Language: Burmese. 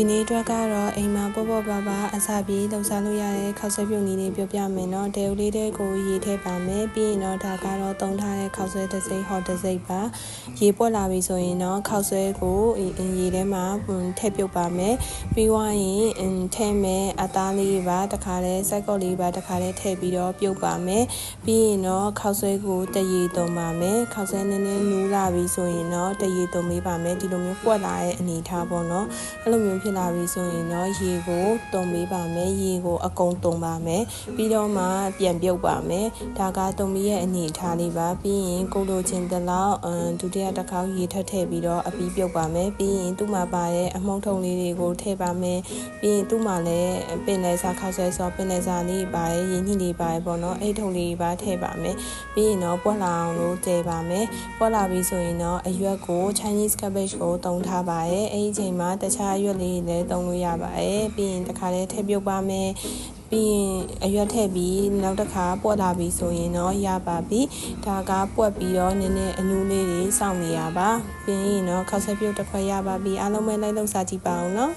ဒီနေ့အတွက်ကတော့အိမ်မှာပေါ့ပေါ့ပါပါအစာပြေးလှူစားလို့ရတဲ့ခောက်ဆွဲပြုတ်နည်းလေးပြောပြမယ်နော်တဲဦးလေးတဲ့ကိုရေထည့်ပါမယ်ပြီးရင်တော့ဒါကတော့တုံးထားတဲ့ခောက်ဆွဲတစ်စိမ့်ဟော့တစ်စိမ့်ပါရေပွက်လာပြီဆိုရင်တော့ခောက်ဆွဲကိုရေထဲမှာထည့်ပြုတ်ပါမယ်ပြီးွားရင်ထည့်မယ်အသားလေးပါတခါလဲစိုက်ကော့လေးပါတခါလဲထည့်ပြီးတော့ပြုတ်ပါမယ်ပြီးရင်တော့ခောက်ဆွဲကိုတရေတုံပါမယ်ခောက်ဆွဲနည်းနည်းနူးလာပြီဆိုရင်တော့တရေတုံပေးပါမယ်ဒီလိုမျိုးပွက်လာတဲ့အနေထားပေါ့နော်အဲ့လိုမျိုးဖြစ်လာပြီဆိုရင်တော့ရေကိုတုံပေးပါမယ်ရေကိုအကုန်တုံပါမယ်ပြီးတော့မှပြန်ပြုတ်ပါမယ်ဒါကတုံပြီးရဲ့အနေထားလေးပါပြီးရင်ကိုလိုချင်တဲ့လောက်အမ်ဒုတိယတစ်ခေါက်ရေထပ်ထည့်ပြီးတော့အပြီးပြုတ်ပါမယ်ပြီးရင်သူ့မှာပါတဲ့အမှုန့်ထုံလေးတွေကိုထည့်ပါမယ်ပြီးရင်သူ့မှာလည်းပင်လယ်စာခောက်ဆွဲဆောပင်လယ်စာလေးပါရရင်းညှိလေးပါရပေါ့နော်အဲ့ထုံလေးပါထည့်ပါမယ်ပြီးရင်တော့ပွက်လာအောင်လို့တည်ပါမယ်ပွက်လာပြီဆိုရင်တော့အရွက်ကို Chinese cabbage ကိုတုံထားပါရဲ့အဲ့ဒီအချိန်မှာတခြားရွက်လေးလည်းတုံလို့ရပါတယ်ပြီးရင်တခါလေးထည့်ပြုတ်ပါမယ်ပြီးရင်အရွက်ထည့်ပြီးနောက်တစ်ခါပွက်လာပြီဆိုရင်တော့ရပါပြီဒါကပွက်ပြီးတော့နည်းနည်းအနူးလေးတွေစောင့်နေရပါပြီးရင်တော့ခောက်ဆက်ပြုတ်တစ်ခွက်ရပါပြီအားလုံးပဲလိုက်လို့စားကြည့်ပါအောင်နော်